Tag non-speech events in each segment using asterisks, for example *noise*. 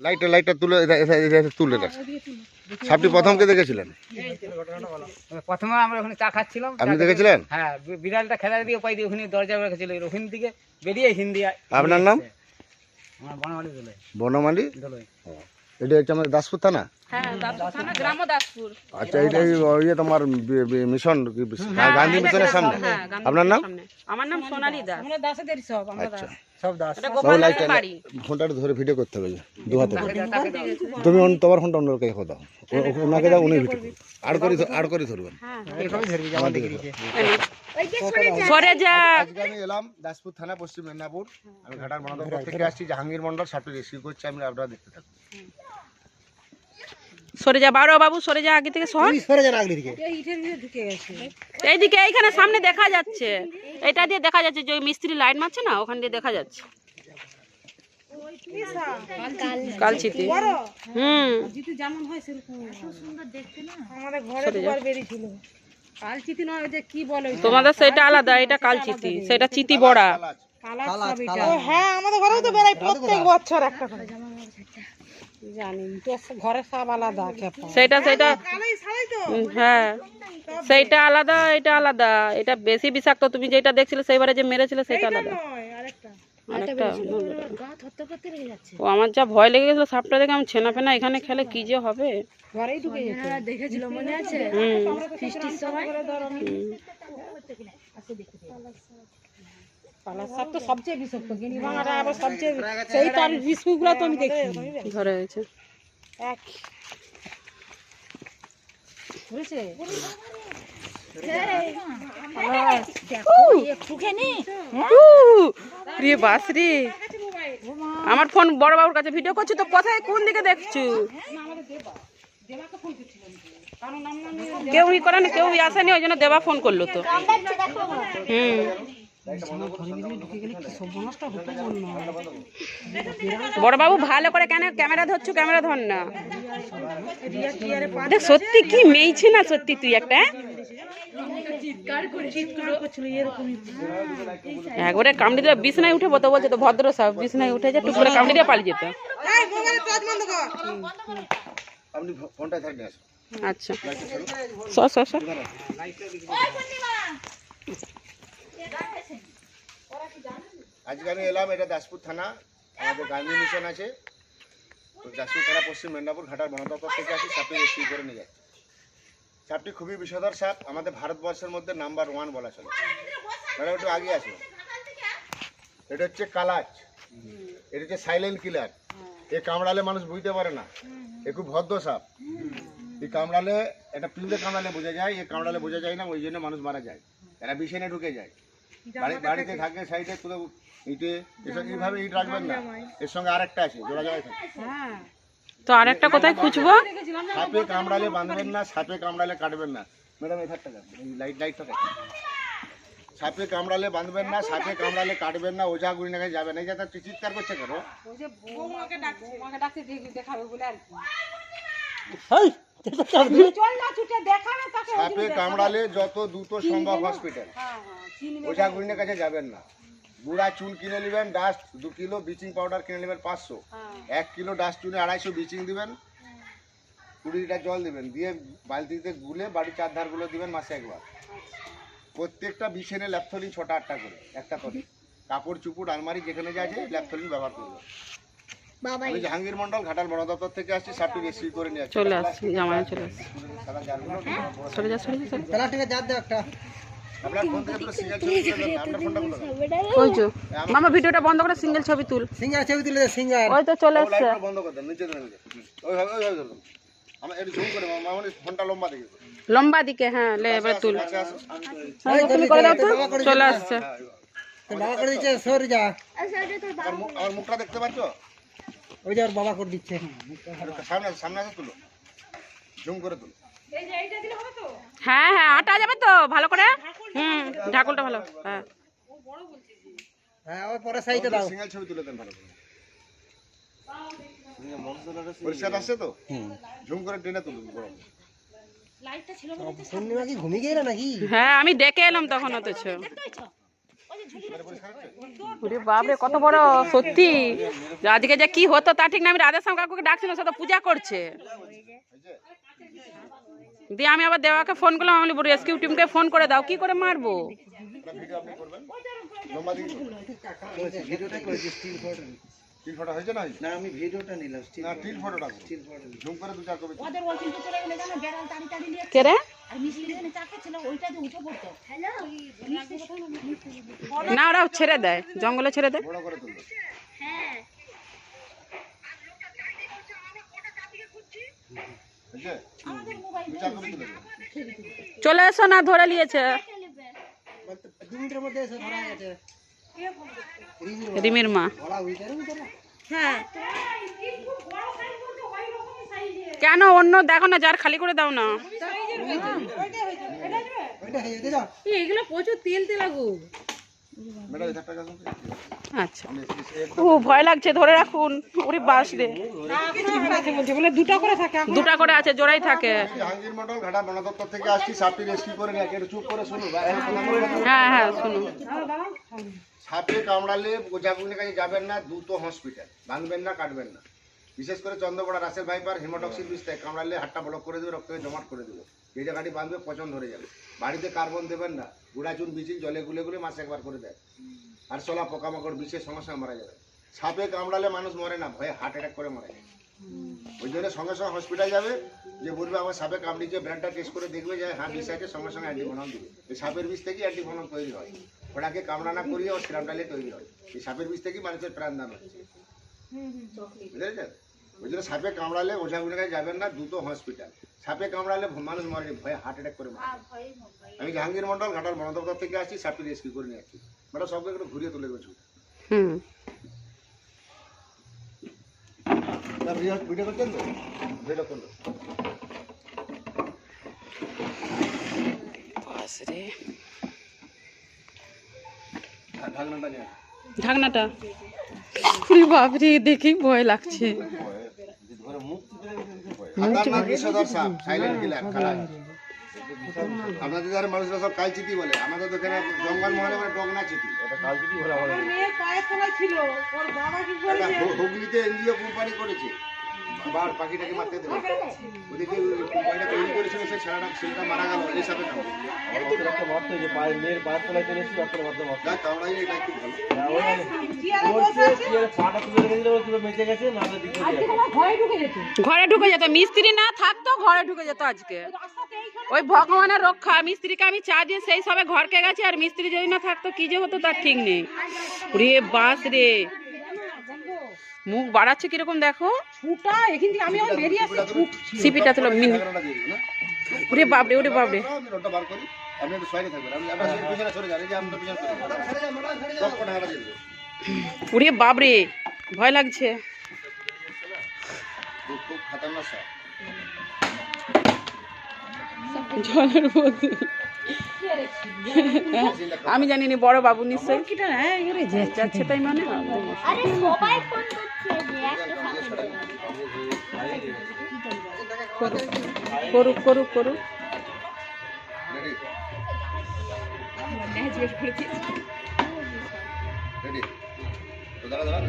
লাইটটা লাইটটা তুলে এসে তুলে সাপটি প্রথমকে দেখেছিলেন? প্রথমে আমরা ওখানে চা খাচ্ছিলাম আপনি দেখেছিলেন? হ্যাঁ বিড়ালটা খেলা দিয়ে উপায় দিয়ে ওখানে দরজা রেখেছিল ওখান থেকে বেরিয়ে হিন্দি আপনার নাম? বনমালি দোলে। বনমালী? দোলাই এটা হচ্ছে আমাদের দাসপুর থানা? হ্যাঁ দাসপুর থানা গ্রাম দাসপুর। আচ্ছা এটা ইয়ে তোমার মিশন গান্ধী মিশনের সামনে। হ্যাঁ আপনার নাম? আমার নাম সোনালী দাস। আমরা দাসেদের সব আমরা সব দাস। এটা বাবু গোপাল লাইটটা দাসের বাড়ি। ফোনটা ধরে ভিডিও করতে হবে দু হাতে তুমি তোমার ফোনটা অন্য কাছে দাও। ওনাকে দাও উনি ভিডিও। আর করে আর করে ধরবেন। আজকে আমি এলাম দাসপুর থানা পশ্চিম মেদিনীপুর। আমি ঘাটার বনদপ্তর থেকে আসছি জাহাঙ্গীর মন্ডল রেস্কিউ করছি আমি আপনারা দেখতে থাকুন সরে যা বারো বাবু সরে যা আগে থেকে সর। সরে আগলি দিকে। এই ইটের ভিতরে ঢুকে গেছে। এইদিকে এইখানে সামনে দেখা যাচ্ছে। এটা দিয়ে দেখা যাচ্ছে যে ওই মিস্ত্রি লাইন মারছে না ওখান দিয়ে দেখা যাচ্ছে। কালচিতি। হুম। যেমন হয় সেরকম সুন্দর দেখতে না। আমাদের ঘরে দুবার বেরিয়েছিল। কাল নয় ওই যে কি বলে তোমাদের সেটা আলাদা এটা কালচিতি সেটা চিতি বড়া। হ্যাঁ আমাদের ঘরেও তো বেরাই প্রত্যেক বছর একটা করে। জানি তো ঘরে সব আলাদা সেটা সেটা। কালাই ছাড়াই তো উম, হ্যাঁ সেইটা আলাদা এটা আলাদা। এটা বেশি বিষাক্ত তুমি যেটা দেখছিলে সেইবারে যে মেরেছিলে সেটা আলাদা। নয় ও আমার যা ভয় লেগে গেছিল সাপটা দেখে আমি ছেনা ফেনা এখানে খেলে কি যে হবে। দেখেছিল মনে আছে? সময়? পালা সাপ তো সবচেয়ে বিষাক্ত গিনি ভাঙাটা আবার সবচেয়ে সেই তার বিস্কুটগুলো তো আমি দেখি ধরে হয়েছে। এক। বুঝেছে রে বাস রে আমার ফোন বড় বাবুর কাছে ভিডিও করছি তো কোথায় কোন দিকে দেখছ? কেউ ই করে না কেউ আসেনি ওই জন্য দেবা ফোন করল তো। হুম। বড় বাবু ভালো করে কেন ক্যামেরা ধরছো? ক্যামেরা ধর না। দেখ সত্যি কি মেয়েছি না সত্যি তুই একটা হ্যাঁ? একবারে কামড়ি দিয়ে বিছনায় উঠে বলতে বলছে তো ভদ্র সব বিছনায় উঠে যে টুক করে কামড়ি দিয়ে পালিয়ে যেত। আচ্ছা। সর সর আজকে আমি এলাম, এটা দাসপুর থানা। আমাদের গান্ধী মিশন আছে। তো দাসপুর থানা পশ্চিম মেদিনীপুর ঘাটার বন দপ্তর থেকে আসি, সাপটি রেস্কিউ করে নিয়ে যাচ্ছি। সাপটি খুবই বিষধর সাপ। আমাদের ভারতবর্ষের মধ্যে নাম্বার ওয়ান বলা চলে। ম্যাডাম, একটু আগে আসো। এটা হচ্ছে কালাচ এটা হচ্ছে সাইলেন্ট কিলার এ কামড়ালে মানুষ বুঝতে পারে না। এ খুব ভদ্র সাপ। এই কামড়ালে এটা পিঁড়ে কামড়ালে বোঝা যায়। এ কামড়ালে বোঝা যায় না, ওই জন্য মানুষ মারা যায়। এরা বিছানে ঢুকে যায়। বাড়িতে থাকে সাইডে কোথাও ইটে এসব এইভাবে ইট রাখবেন না। এর সঙ্গে আরেকটা আছে জোড়া জোড়ায় থাকে। তো আর একটা কোথায় খুঁজবো? সাপে কামড়ালে বাঁধবেন না সাপে কামড়ালে কাটবেন না। ম্যাডাম এই ধারটা এই লাইট লাইটটা সাপে কামড়ালে বাঁধবেন না সাপে কামড়ালে কাটবেন না ওঝা গুড়ি নাগায় যাবেন এই যে তার চিৎকার করছে কেন বৌমাকে ডাকছে বৌমাকে ডাকছে দেখাবে বলে আর কি। চল সাপে কামড়ালে যত দ্রুত সম্ভব হসপিটাল হ্যাঁ হ্যাঁ ওঝা গুড়িনের কাছে যাবেন না। গুঁড়া চুন কিনে নেবেন ডাস্ট দু কিলো ব্লিচিং পাউডার কিনে নেবেন পাঁচশো। এক কিলো ডাস্ট চুনে আড়াইশো ব্লিচিং দিবেন। কুড়ি লিটার জল দিবেন। দিয়ে বালতিতে গুলে বাড়ির চার ধারগুলো দিবেন মাসে একবার। প্রত্যেকটা বিছানে ল্যাপথলিন ছটা আটটা করে একটা করে। কাপড় চুপুর আলমারি যেখানে যা আছে ল্যাপথলিন ব্যবহার করবে আমি জাহাঙ্গীর মন্ডল ঘাটাল বন দপ্তর থেকে আসছি সাপটি রেসিভ করে নিয়ে চলে আসছি জামাই চলে আসছি। সরে যা সরে যা সরে তাহলে ঠিক আছে যা দে একটা। আপনার ফোন থেকে পুরো সিঙ্গেল ছবি তুলে দেন, আপনার ফোনটা বলো কইছো মামা ভিডিওটা বন্ধ করে সিঙ্গেল ছবি তুল। সিঙ্গার ছবি তুলে দে ওই তো চলে ও বন্ধ করে দেন নিচে ধরে ওইভাবে ওইভাবে ধরুন। আমার একটু জুম করে মামনি ফোনটা লম্বা দিকে হ্যাঁ লে এবার তুল। হ্যাঁ, তুমি করে দাও তো। চলে আসছে। তো করে দিচ্ছে সরে যা। আমার মুখটা দেখতে পাচ্ছ? ওই যে ওর বাবা করে দিচ্ছে। সামনে সামনে তুলো। জুম করে তুলো। হ্যাঁ হ্যাঁ আটা যাবে তো ভালো করে? হুম ঢাকুলটা ভালো হ্যাঁ। হ্যাঁ ওই পরে সাইডে দাও। সিঙ্গেল ছবি তুলে দেন ভালো করে। পরিষ্কার আসছে তো? জুম করে টেনে তুলুন বড়। ঘুমিয়ে গেলে নাকি? হ্যাঁ আমি ডেকে এলাম তখন অথচ? বাপরে, কত বড় সত্যি। আজকে যে কি হতো, তা ঠিক না, আমি রাধেশ্যাম কাকুকে ডাকছিলাম সে তো পূজা করছে। দিয়ে আমি আবার দেওয়াকে ফোন করলাম, আমি বলি রেস্কিউ টিমকে ফোন করে দাও, কি করে মারবো? ভিডিও আপনি করবেন? স্টিল ফটো হয়েছে না? না আমি ভিডিওটা নিলাম ঠিক না স্টিল ফটোটা জুম করে দু চার কপি কে রে? না ওরা ছেড়ে দেয় জঙ্গলে ছেড়ে দেয়। বড় করে তুলবে দেবেন। চলে এসো না ধরে নিয়েছে। দু মিনিটের মধ্যে এসে ধরা গেছে। রিমির মা? হ্যাঁ। কেন? অন্য দেখো না যার খালি করে দাও না। হয়ে এগুলো প্রচুর তেল তেল লাগু আচ্ছা। ও ভয় লাগছে ধরে রাখুন। ওরে বাস রে। বলছে করে থাকে দুটা করে আছে জোড়াই থাকে। জাহাঙ্গীর মন্ডল ঘাটা বন থেকে আসছি সাপটি রেস্কিউ করে নিয়ে একটু চুপ করে শুনুন বাইরে কথা বলবেন না। হ্যাঁ হ্যাঁ শুনুন। সাপে কামড়ালে কাছে যাবেন না দ্রুত হসপিটাল। ভাঙবেন না কাটবেন না। বিশেষ করে চন্দ্রপড়া রাসেল ভাইপার হিমোটক্সিন বিষ থেকে কামড়ালে হাতটা ব্লক করে দেবে রক্তকে জমাট করে দেবে। যে জায়গাটি বাঁধবে পচন ধরে যাবে। বাড়িতে কার্বন দেবেন না। গুঁড়া চুন বিচিল জলে গুলে গুলে মাসে একবার করে দেয়। আর সলা পোকামাকড় বিষের সঙ্গে সঙ্গে মারা যাবে। সাপে কামড়ালে মানুষ মরে না ভয়ে হার্ট অ্যাটাক করে মারা যায়। ওই জন্য সঙ্গে সঙ্গে হসপিটাল যাবে যে বলবে আমার সাপে কামড়িয়েছে ব্লাডটা টেস্ট করে দেখবে যে হ্যাঁ বিষ আছে সঙ্গে সঙ্গে অ্যান্টিভনম দিবে। এই সাপের বিষ থেকেই অ্যান্টিভনম তৈরি হয়। ওটাকে কামড়ানা করিয়ে ও সিরাম ডালে তৈরি হয়। এই সাপের বিষ থেকেই মানুষের প্রাণ দান হচ্ছে। বুঝেছেন ওই জন্য সাপে কামড়ালে ওঝাগুলোর কাছে যাবেন না দ্রুত হসপিটাল সাপে কামড়ালে মানুষ মরে ভয়ে হার্ট অ্যাটাক করে মারে আমি জাহাঙ্গীর মন্ডল ঘাটার বন দপ্তর থেকে আসছি সাপটি রেস্কিউ করে নিয়ে আসছি। ম্যাডাম সবকে একটু ঘুরিয়ে তুলে দেবে ছবি হুম ভিডিও করছেন তো? ভিডিও করল। বাস রে। ঢাকনাটা বাপরে দেখেই ভয় লাগছে। খতরনাক আপনাদের যারা মানুষরা সব কাল চিতি বলে। আমাদের তো এখানে জঙ্গল মহলে বলে ডগনা চিতি মেয়ের হুগলিতে এনজিও কোম্পানি করেছে। পাখিটাকে মারতে দেবে। ওদিকে ওই কোম্পানিটা তৈরি করেছিল সেই ছেলেটা ছেলেটা মারা গেল এই সাথে যাক কামড়াই এটা একটু ভালো। ভয় ঢুকে যেত। ঘরে ঢুকে যেত মিস্ত্রি না থাকতো ঘরে ঢুকে যেত আজকে। ওই ভগবানের রক্ষা মিস্ত্রিকে আমি চা দিয়ে সেই সবে ঘরকে গেছি আর মিস্ত্রি যদি না থাকতো কি যে হতো তার ঠিক নেই। রে বাস রে। মুখ বাড়াচ্ছে কীরকম দেখো? সিপিটা তুলো ওরে বাপরে ওরে বাপরে। ওরে বাপরে ভয় লাগছে। *laughs* জলের মধ্যে। আমি জানি নি বড় বাবু নিশ্চয়ই। কিটা হ্যাঁ যাচ্ছে। তাই মানে? করুক করুক করুক। দাঁড়া দাঁড়া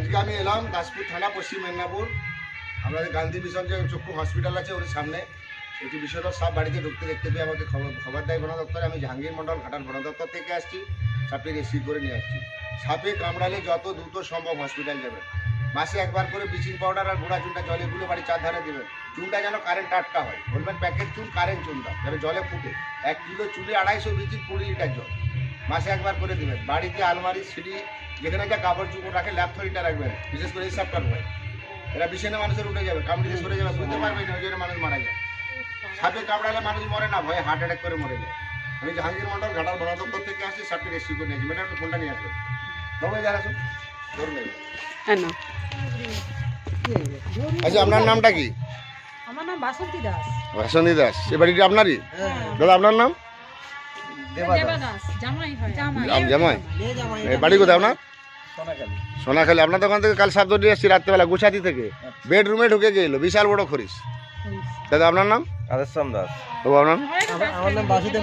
আজকে আমি এলাম দাসপুর থানা, পশ্চিম মেদিনীপুর। আমাদের গান্ধী মিশন যে চক্ষু হসপিটাল আছে ওর সামনে একটি বিষধর সাপ বাড়িতে ঢুকতে দেখতে পেয়ে আমাকে খবর খবর দেয় বন আমি জাহাঙ্গীর মন্ডল ঘাটার বন দপ্তর থেকে আসছি সাপটি রেসিভ করে নিয়ে আসছি। সাপে কামড়ালে যত দ্রুত সম্ভব হসপিটাল যাবেন মাসে একবার করে ব্লিচিং পাউডার আর গুঁড়া চুনটা জলে গুলে বাড়ি চার ধারে দেবেন চুনটা যেন কারেন্ট টাটকা হয়। বলবেন প্যাকেট চুন কারেন্ট চুনটা, যেন জলে ফুটে। এক কিলো চুলে আড়াইশো ব্লিচিং কুড়ি লিটার জল। মাসে একবার করে দেবেন। বাড়িতে আলমারি, সিঁড়ি যেখানে একটা কাপড় চুপড় রাখে ল্যাপ থরিটা রাখবেন বিশেষ করে এই সাপটা ভয় এরা বিছানে মানুষের উঠে যাবে কামড়িতে সরে যাবে বুঝতে পারবে না ওই জন্য মানুষ মারা যায়। সাপে কামড়ালে মানুষ মরে না ভয়ে হার্ট অ্যাটাক করে মরে যায়। আমি জাহাঙ্গীর মন্ডল ঘাটার বন দপ্তর থেকে আসছি সাপটি রেস্কিউ করে নিয়েছি ম্যাডাম একটু ফোনটা নিয়ে আসবেন বাবু যারা আসুন। ধরুন। হ্যাঁ আচ্ছা আপনার নামটা কি? আমার নাম বাসন্তী দাস। ভাসন্তী দাস। এ বাড়িটা আপনারই? দাদা আপনার নাম? জামাই হয়। বাড়ি কোথায় আপনার? সোনাখালী। আপনার দোকান থেকে কাল সাপ এসেছি রাত্রেবেলা গুছাতি থেকে। বেডরুমে ঢুকে গেল বিশাল বড় খরিস। দাদা আপনার নাম? দাস। বাবু আপনার নাম? আমার- আমার নাম বাসুদেব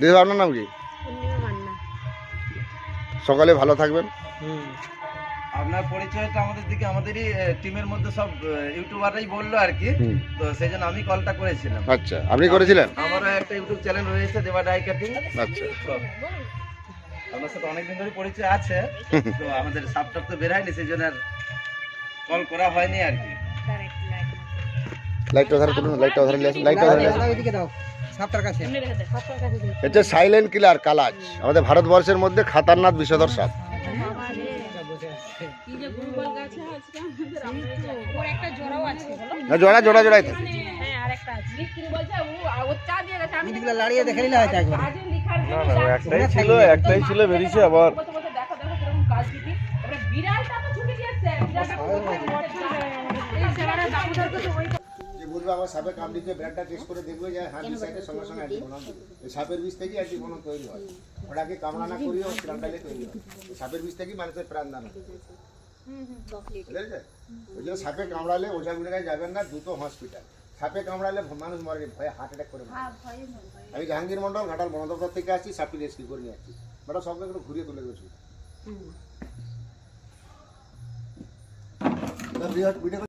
দিদি আপনার নাম কি? সকালে ভালো থাকবেন। হুম। আপনার পরিচয়টা আমাদের দিকে আমাদেরই টিমের মধ্যে সব ইউটিউবাররাই বলল আর কি। তো সেই জন্য আমি কলটা করেছিলাম। আচ্ছা আপনি করেছিলেন? আমারও একটা ইউটিউব চ্যানেল রয়েছে দেবা ডাই কাটিং। আচ্ছা। আপনার সাথে অনেকদিন ধরে পরিচয় আছে তো আমাদের সাপটাপ তো বের হয়নি সেই জন্য আর কল করা হয়নি আর কি। লাইটটা ধরে তুলুন লাইটটা ধরে নিয়ে আসুন লাইটটা ধরে নিয়ে আসুন। দাও সাপটার কাছে। এটা সাইলেন্ট কিলার কালাজ। আমাদের ভারতবর্ষের মধ্যে খাতারনাথ বিষধর সাপ জোড়া জোড়া জোড়াই থাকে এদিকে লাড়িয়ে দেখে নিলে হয়তো একবার। একটাই ছিল একটাই ছিল বেরিয়েছে আবার। বলবে আমার সাপে কামড়িতে ব্লাডটা টেস্ট করে দেখবে যে হ্যাঁ সঙ্গে সঙ্গে অ্যান্টিবনাম এই সাপের বিষ থেকেই অ্যান্টিবনাম তৈরি হয়। ওটাকে কামড়ানা করিও প্রাণটাইলে তৈরি হয়। সাপের বিষ থেকেই মানুষের প্রাণদান হয়। ওই জন্য সাপে কামড়ালে ওঝা গুড়ে যাবেন না দ্রুত হসপিটাল। সাপে কামড়ালে মানুষ মরে ভয়ে হার্ট অ্যাটাক করে আমি জাহাঙ্গীর মন্ডল ঘাটাল বন দপ্তর থেকে আসছি সাপটি রেস্কিউ করে নিয়ে আসছি। ম্যাডাম সবকে একটু ঘুরিয়ে তুলে গেছি ভিডিও